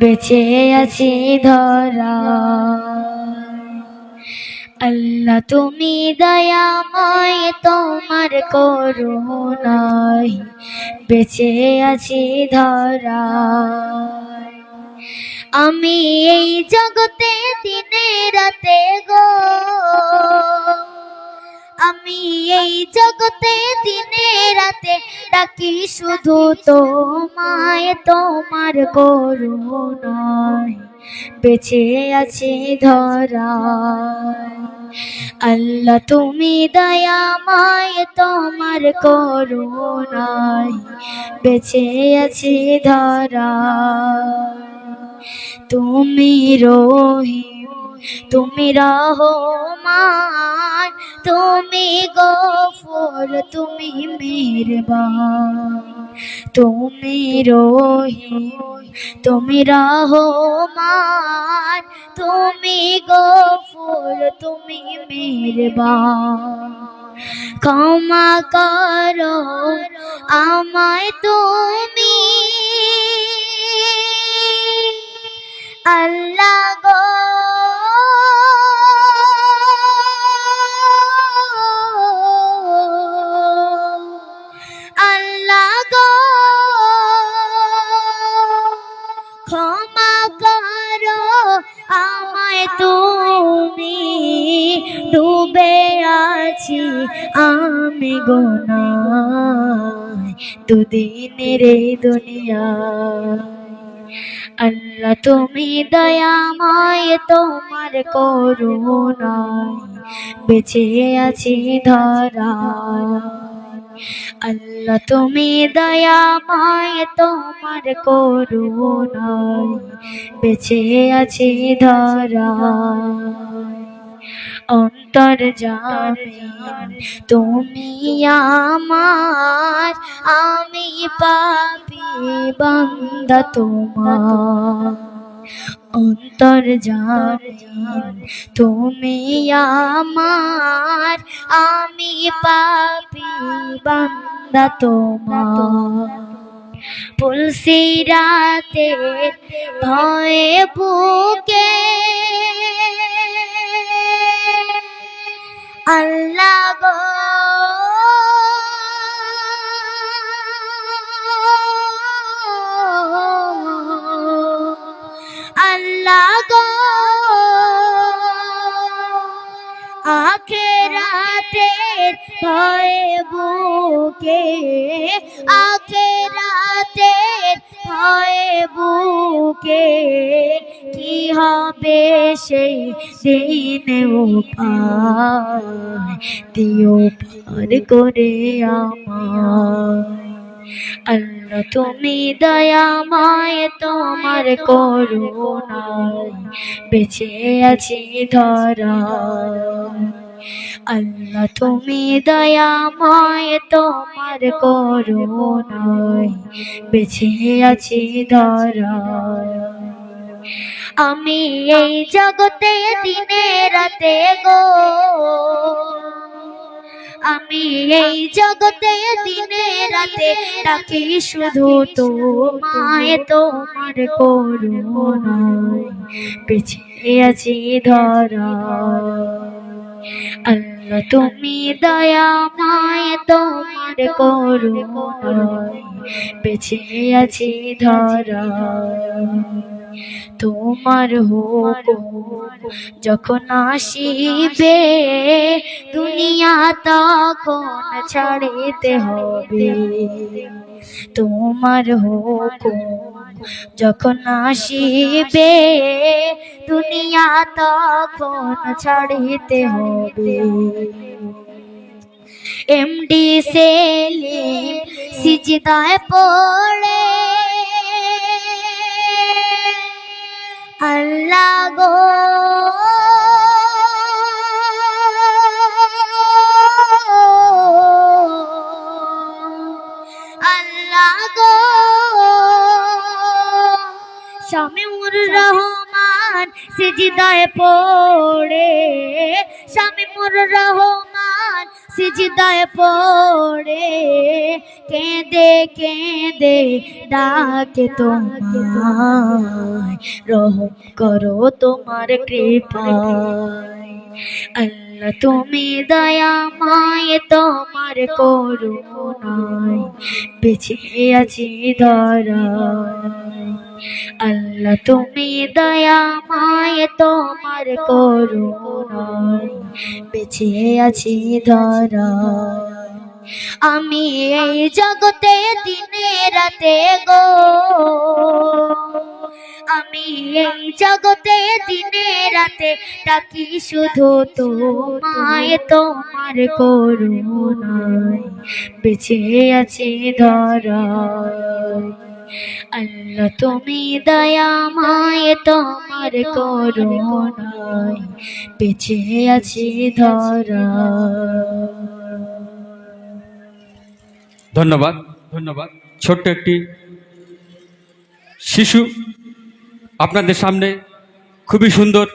বেঁচে আছি ধরা আল্লাহ, তুমি দয়াময়, তোমার করুণায় বেঁচে আছি ধরা আমি এই জগতে দিনে রাতে গো আমি এই জগতে দিনে রাতে ডাকি শুধু তোমায়, তোমার করুণায়। বেঁচে আছি ধরা আল্লাহ, তুমি দয়াময়, তোমার করুণায়। বেঁচে আছি ধরা তুমি রহিম তুমি রহমান, তুমি গফর, তুমি মেহরবান। তুমি রহিম, তুমি রহমান, তুমি গফর, তুমি মেহরবান। ক্ষমা করো আমায় তুমি। আল্লাহ ক্ষমা করো আমায় তুমি ডুবে আছি, আমি গোনায় দুদিনের এই দুনিয়ায়। আল্লাহ তুমি দয়াময়, তোমার করুণায় বেঁচে আছি ধরা আল্লাহ, তুমি দয়া মায় তোমার করুণায় বেঁচে আছি ধরা অন্তর জামিন, তুমি আমার, আমি পাপি বান্দা তোমার। অন্তর তুমি আমার আমি পাপি বান্দা তোমার। পুলসি রাতে ভয়ে বুকে আল্লাহ আখেরাতে ভয়ে বুকে আখেরাতে ভয়ে বুকে, কি হবে সেই দিনে উপায় দিও পার করে আমার আল্লাহ, তুমি দয়াময়, তোমার করুণায় বেঁচে আছি ধরা। আল্লাহ, তুমি দয়াময়, তোমার করুণায় বেঁচে আছি ধরা। আমি এই জগতে দিনে রাতে গো এই জগতে, দিনে, রাতে ডাকি শুধু তোমায়, তোমার করুণায় বেঁচে আছি ধরা আল্লাহ, তুমি দয়াময়, তোমার করুণায় বেঁচে আছি ধরা তোমার হুকুম যখন আসিবে দুনিয়া তখন ছাড়িতে হবে। তোমার হুকুম যখন আসিবে দুনিয়া তখন ছাড়িতে হবে। এমডি সেলিম সিজদায় পড়ে আল্লাহ গো। আল্লাহ গো। শামিউর রহমান সিজদায় পড়ে। শামিউর রহমান সন্তান সিজদায় পড়ে। কেঁদে কেঁদে ডাকে তোমায়। রহম করো তোমার কৃপায়। আল্লাহ তুমি দয়া মায় তোমার করুণায়। বেঁচে আছি ধরায়। আল্লাহ তুমি দয়া মায় তোমার করুণায় বেঁচে আছি ধরায়। আমি এই জগতে দিনে রাতে গো। আমি এই জগতে দিনে রাতে ডাকি শুধু তো তোমায়, তোমার করুণায়। বেঁচে আছি ধরায়। আল্লাহ, তুমি দয়া মায়, তোমার করুণায় বেঁচে আছি ধরা। ধন্যবাদ ধন্যবাদ। ছোট্ট একটি শিশু আপনাদের সামনে খুবই সুন্দর